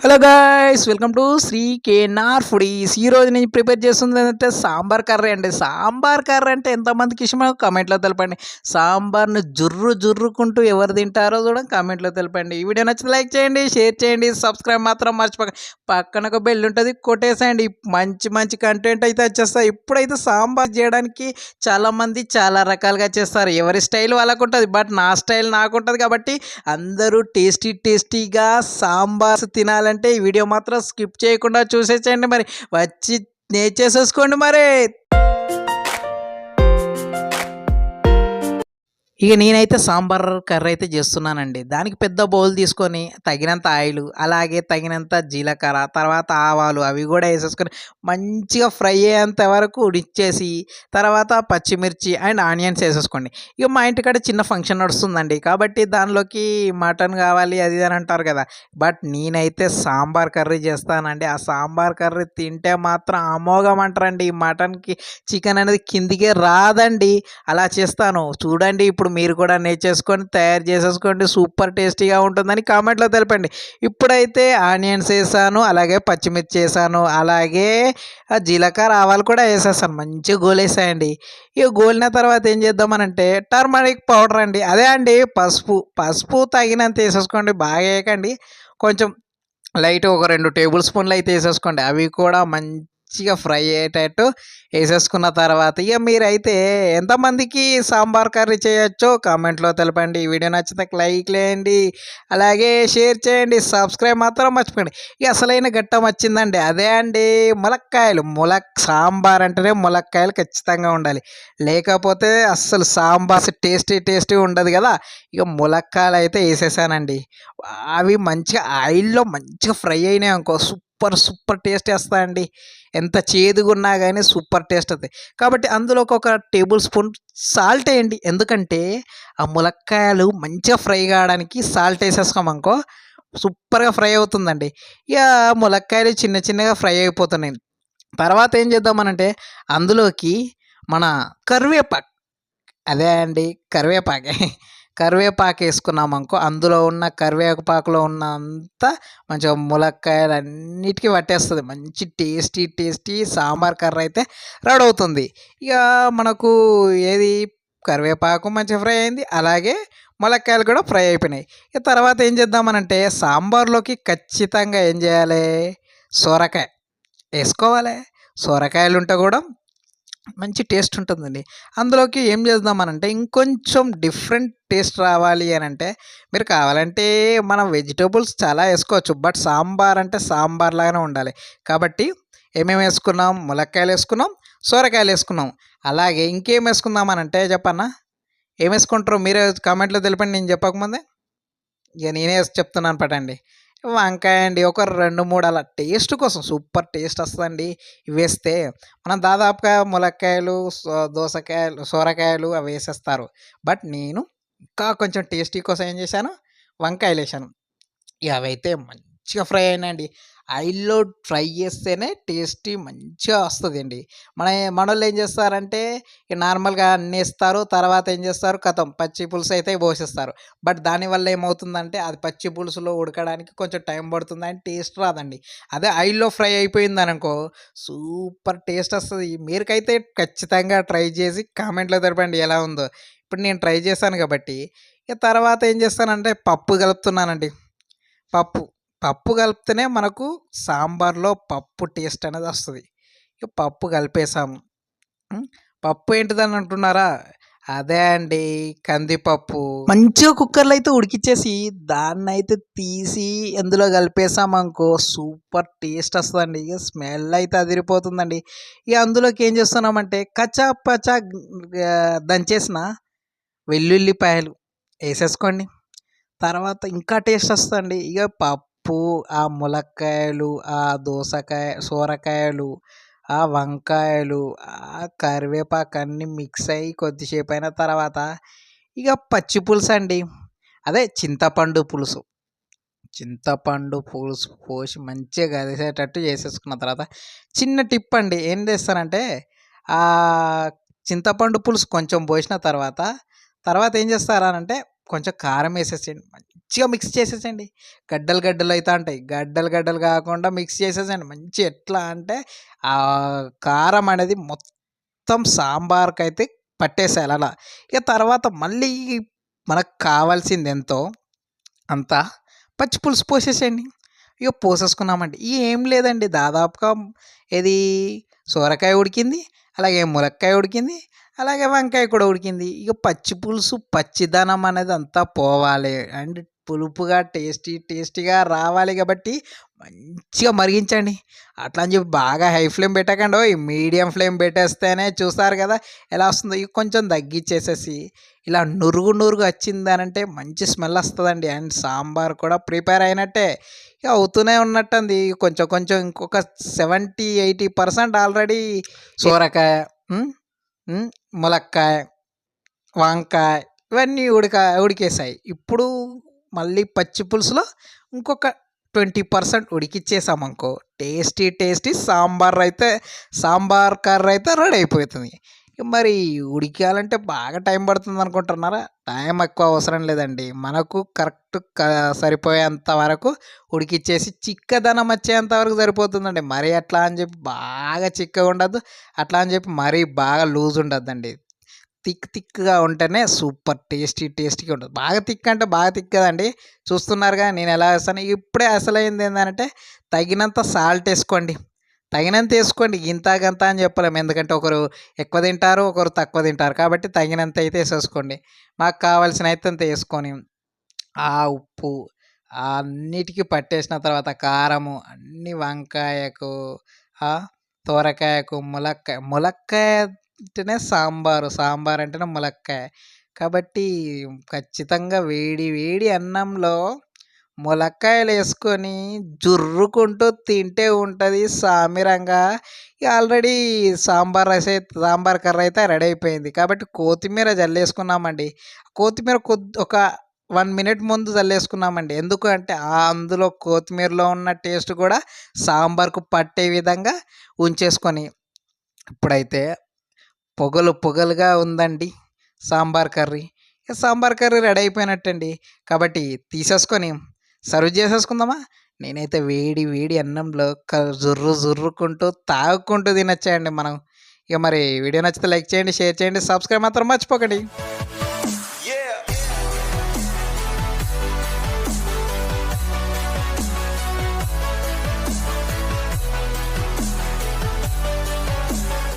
Hello guys welcome to Shri KNR foodies. ఈ రోజు నేను ప్రిపేర్ చేస్తుంది ఏంటంటే సాంబార్ కర్రీ అండి. సాంబార్ కర్రీ అంటే ఎంతమందికి ఇష్టమో కామెంట్లో తెలపండి. సాంబార్ను జుర్రు జుర్రుకుంటూ ఎవరు తింటారో చూడండి కామెంట్లో తెలపండి. ఈ వీడియో నచ్చితే లైక్ చేయండి షేర్ చేయండి సబ్స్క్రైబ్ మాత్రం మర్చిపోక పక్కన ఒక బెల్ ఉంటుంది కొట్టేసేయండి. మంచి మంచి కంటెంట్ అయితే వచ్చేస్తాయి. ఇప్పుడైతే సాంబార్ చేయడానికి చాలామంది చాలా రకాలుగా చేస్తారు. ఎవరి స్టైల్ వాళ్ళకు ఉంటుంది బట్ నా స్టైల్ నాకు ఉంటుంది కాబట్టి అందరూ టేస్టీ టేస్టీగా సాంబార్ కావాలంటే ఈ వీడియో మాత్రం స్కిప్ చేయకుండా చూసేసేయండి మరి. వచ్చి నేర్చేసేసుకోండి మరి. ఇక నేనైతే సాంబార్ కర్రీ అయితే చేస్తున్నానండి. దానికి పెద్ద బౌల్ తీసుకొని తగినంత ఆయిల్ అలాగే తగినంత జీలకర్ర తర్వాత ఆవాలు అవి కూడా వేసేసుకొని మంచిగా ఫ్రై అయ్యేంత వరకు ఉడిచ్చేసి తర్వాత పచ్చిమిర్చి అండ్ ఆనియన్స్ వేసేసుకోండి. ఇక మా ఇంటికాడ చిన్న ఫంక్షన్ నడుస్తుందండి. కాబట్టి దానిలోకి మటన్ కావాలి అది అని అంటారు కదా. బట్ నేనైతే సాంబార్ కర్రీ చేస్తానండి. ఆ సాంబార్ కర్రీ తింటే మాత్రం అమోఘం అంటారండి. ఈ మటన్కి చికెన్ అనేది కిందికే రాదండి. అలా చేస్తాను. చూడండి ఇప్పుడు మీరు కూడా నేర్చేసుకొని తయారు చేసేసుకోండి. సూపర్ టేస్టీగా ఉంటుందని కామెంట్లో తెలపండి. ఇప్పుడైతే ఆనియన్స్ వేసాను అలాగే పచ్చిమిర్చి వేసాను అలాగే ఆ జీలకర్ర ఆవాలు కూడా వేసేసాను. మంచిగా గోలేసాయండి. ఇక గోలిన తర్వాత ఏం చేద్దామనంటే టర్మరిక్ పౌడర్ అండి. అదే అండి పసుపు. పసుపు తగినంత వేసేసుకోండి బాగా వేయకండి. కొంచెం లైట్ ఒక రెండు టేబుల్ స్పూన్లు అయితే వేసేసుకోండి. అవి కూడా మంచి మంచిగా ఫ్రై అయ్యేటట్టు వేసేసుకున్న తర్వాత ఇక మీరైతే ఎంతమందికి సాంబార్ కర్రీ చేయొచ్చో కామెంట్లో తెలపండి. ఈ వీడియో నచ్చితే లైక్ లేయండి అలాగే షేర్ చేయండి. సబ్స్క్రైబ్ మాత్రం మర్చిపోండి ఇక అసలైన ఘట్టం వచ్చిందండి. అదే అండి. ములక్కాయలు. ముల సాంబార్ అంటేనే ములక్కాయలు ఖచ్చితంగా ఉండాలి. లేకపోతే అస్సలు సాంబార్ టేస్టీ టేస్టీ ఉండదు కదా. ఇక ములక్కాయలు అయితే వేసేసానండి. అవి మంచిగా ఆయిల్లో మంచిగా ఫ్రై అయినాయి అనుకో. సూపర్ సూపర్ టేస్ట్ వేస్తాయండి. ఎంత చేదుగా ఉన్నా కానీ సూపర్ టేస్ట్ అవుతాయి కాబట్టి అందులో ఒక టేబుల్ స్పూన్ సాల్ట్ వేయండి ఎందుకంటే ఆ ములక్కాయలు మంచిగా ఫ్రై కావడానికి సాల్ట్ వేసేసుకోమనుకో సూపర్గా ఫ్రై అవుతుందండి. ఇక ములక్కాయలు చిన్న చిన్నగా ఫ్రై అయిపోతున్నాయి. తర్వాత ఏం చేద్దామనంటే అందులోకి మన కరివేపాకు. అదే అండి కరివేపాకే. కరివేపాకు వేసుకున్నాం అనుకో అందులో ఉన్న కరివేపాకులో ఉన్న అంతా మంచిగా ములక్కాయలు అన్నిటికీ పట్టేస్తుంది. మంచి టేస్టీ టేస్టీ సాంబార్ కర్ర అయితే రెడీ అవుతుంది ఇక మనకు ఏది? కరివేపాకు మంచిగా ఫ్రై అయింది. అలాగే ములక్కాయలు కూడా ఫ్రై అయిపోయినాయి. ఇక తర్వాత ఏం చేద్దామనంటే సాంబార్లోకి ఖచ్చితంగా ఏం చేయాలి? సొరకాయ. వేసుకోవాలి. సొరకాయలు ఉంటే కూడా మంచి టేస్ట్ ఉంటుందండి. అందులోకి ఏం చేద్దామనంటే ఇంకొంచెం డిఫరెంట్ టేస్ట్ రావాలి అని అంటే మీరు కావాలంటే మనం వెజిటేబుల్స్ చాలా వేసుకోవచ్చు బట్ సాంబార్ అంటే సాంబార్ లాగానే ఉండాలి. కాబట్టి ఏమేమి వేసుకున్నాం? ములక్కాయలు వేసుకున్నాం సొరకాయలు వేసుకున్నాం. అలాగే ఇంకేం వేసుకుందాం అని అంటే చెప్పన్నా? ఏం వేసుకుంటారు? మీరే కామెంట్లో తెలిపండి నేను చెప్పకముందే. ఇక నేనే చెప్తున్నాను పటండి వంకాయ అండి ఒక రెండు మూడు అలా టేస్ట్ కోసం సూపర్ టేస్ట్ వస్తుందండి ఇవి వేస్తే మనం దాదాపుగా ములక్కాయలు దోసకాయలు సొరకాయలు అవి వేసేస్తారు. బట్ నేను ఇంకా కొంచెం టేస్టీ కోసం ఏం చేశాను? వంకాయలు వేసాను ఇక అవి అయితే మంచిగా ఫ్రై అయినాయండి. ఆయిల్లో ఫ్రై చేస్తేనే టేస్టీ మంచిగా వస్తుంది అండి మన మనోళ్ళు ఏం చేస్తారంటే ఇక నార్మల్గా అన్నీ ఇస్తారు తర్వాత ఏం చేస్తారు? కథం పచ్చి పులుసు అయితే పోసేస్తారు. బట్ దానివల్ల ఏమవుతుందంటే అది పచ్చి పులుసులో ఉడకడానికి కొంచెం టైం పడుతుంది అని టేస్ట్ రాదండి. అదే ఆయిల్లో ఫ్రై అయిపోయింది అనుకో సూపర్ టేస్ట్ వస్తుంది. మీరుకైతే ఖచ్చితంగా ట్రై చేసి కామెంట్లో తెలపండి ఎలా ఉందో. ఇప్పుడు నేను ట్రై చేశాను కాబట్టి ఇక తర్వాత ఏం చేస్తానంటే పప్పు కలుపుతున్నానండి. పప్పు. పప్పు కలిపితేనే మనకు సాంబార్లో పప్పు టేస్ట్ అనేది వస్తుంది. ఇక పప్పు కలిపేసాము పప్పు ఏంటిదని అంటున్నారా? అదే అండి కందిపప్పు. మంచిగా కుక్కర్లో అయితే ఉడికిచ్చేసి దాన్ని అయితే తీసి అందులో కలిపేసామనుకో సూపర్ టేస్ట్ వస్తుందండి. ఇక స్మెల్ అయితే అదిరిపోతుందండి. ఇక అందులోకి ఏం చేస్తున్నామంటే కచ్చా పచ్చా దంచేసిన వెల్లుల్లిపాయలు వేసేసుకోండి. తర్వాత ఇంకా టేస్ట్ వస్తుందండి. ఇక పప్పు ఆ ములక్కాయలు ఆ దోసకాయ సోరకాయలు ఆ వంకాయలు ఆ కరివేపాకు అన్నీ మిక్స్ అయ్యి కొద్దిసేపు అయిన తర్వాత ఇక పచ్చి పులుసు అండి. అదే చింతపండు పులుసు. చింతపండు పులుసు పోసి మంచిగా కలిసేటట్టు చేసేసుకున్న తర్వాత చిన్న టిప్ అండి. ఏం చేస్తారంటే ఆ చింతపండు పులుసు కొంచెం పోసిన తర్వాత తర్వాత ఏం చేస్తారనంటే కొంచెం కారం వేసేసేయండి. మంచిగా మిక్స్ చేసేసేయండి. గడ్డలు గడ్డలు అవుతా ఉంటాయి. గడ్డలు గడ్డలు కాకుండా మిక్స్ చేసేసేయండి. మంచి ఎట్లా అంటే ఆ కారం అనేది మొత్తం సాంబార్కి అయితే పట్టేసేయాలి అలా. ఇక తర్వాత మళ్ళీ మనకు కావాల్సింది ఎంతో అంతా పచ్చి పులుసు పోసేసేయండి. ఇక పోసేసుకున్నామండి. ఏం లేదండి. దాదాపుగా ఇది సొరకాయ ఉడికింది అలాగే ములక్కాయ ఉడికింది అలాగే వంకాయ కూడా ఉడికింది. ఇక పచ్చి పులుసు పచ్చిదనం అనేది అంతా పోవాలి. అండ్ పులుపుగా టేస్టీ టేస్టీగా రావాలి కాబట్టి మంచిగా మరిగించండి. అట్లా అని చెప్పి బాగా హై ఫ్లేమ్ పెట్టకండి. ఓయ్ మీడియం ఫ్లేమ్ పెట్టేస్తేనే చూస్తారు కదా ఎలా వస్తుందో. ఇక కొంచెం తగ్గించేసేసి ఇలా నురుగు నురుగు వచ్చింది అని అంటే మంచి స్మెల్ వస్తుందండి. అండ్ సాంబార్ కూడా ప్రిపేర్ అయినట్టే. ఇక అవుతూనే ఉన్నట్టుంది. కొంచెం కొంచెం ఇంకొక సెవెంటీ ఎయిటీ పర్సెంట్ ఆల్రెడీ సోరకాయ ములక్కాయ వంకాయ ఇవన్నీ ఉడక ఉడికేసాయి ఇప్పుడు మళ్ళీ పచ్చి పులుసులో ఇంకొక ట్వంటీ పర్సెంట్ ఉడికిచ్చేసాం అనుకో టేస్టీ టేస్టీ సాంబార్ అయితే సాంబార్ కర్రీ అయితే రెడీ అయిపోతుంది. మరి ఉడికాలంటే బాగా టైం పడుతుంది అనుకుంటున్నారా టైం ఎక్కువ అవసరం లేదండి. మనకు కరెక్ట్ సరిపోయేంత వరకు ఉడికిచ్చేసి చిక్కదనం వచ్చేంత వరకు సరిపోతుందండి. మరీ అట్లా అని చెప్పి బాగా చిక్కగా ఉండద్దు. అట్లా అని చెప్పి మరీ బాగా లూజ్ ఉండద్దండి. థిక్ థిక్గా ఉంటేనే సూపర్ టేస్టీ టేస్టీగా ఉంటుంది బాగా థిక్ అంటే బాగా థిక్ కదండి. చూస్తున్నారుగా నేను ఎలా వేస్తాను? ఇప్పుడే అసలైంది ఏంటంటే తగినంత సాల్ట్ వేసుకోండి. తగినంత వేసుకోండి. ఇంత గంత అని చెప్పలేము ఎందుకంటే ఒకరు ఎక్కువ తింటారు ఒకరు తక్కువ తింటారు. కాబట్టి తగినంత అయితే వేసేసుకోండి. మాకు కావాల్సిన అయితే అంత వేసుకొని ఆ ఉప్పు అన్నిటికీ పట్టేసిన తర్వాత కారము అన్ని వంకాయకు తోరకాయకు ములక్కాయ ములక్కాయ అంటేనే సాంబారు సాంబార్ అంటేనే ములక్కాయ. కాబట్టి ఖచ్చితంగా వేడి వేడి అన్నంలో ములక్కాయలు వేసుకొని జుర్రుకుంటూ తింటే ఉంటుంది సామిరంగా. ఆల్రెడీ సాంబార్ రైస్ అయితే సాంబార్ కర్రీ అయితే రెడీ అయిపోయింది. కాబట్టి కొత్తిమీర జల్లేసుకున్నామండి. కొత్తిమీర కొద్ది ఒక వన్ మినిట్ ముందు చల్లేసుకున్నామండి ఎందుకు అంటే అందులో కొత్తిమీరలో ఉన్న టేస్ట్ కూడా సాంబార్కు పట్టే విధంగా ఉంచేసుకొని. ఇప్పుడైతే పొగలు పొగలుగా ఉందండి సాంబార్ కర్రీ. ఇక సాంబార్ కర్రీ రెడీ అయిపోయినట్టండి. కాబట్టి తీసేసుకొని సర్వ్ చేసేసుకుందామా? నేనైతే వేడి వేడి అన్నంలో క జుర్రు జుర్రుకుంటూ తాగుకుంటూ తినొచ్చాయండి మనం. ఇక మరి వీడియో నచ్చితే లైక్ చేయండి షేర్ చేయండి సబ్స్క్రైబ్ మాత్రం మర్చిపోకండి.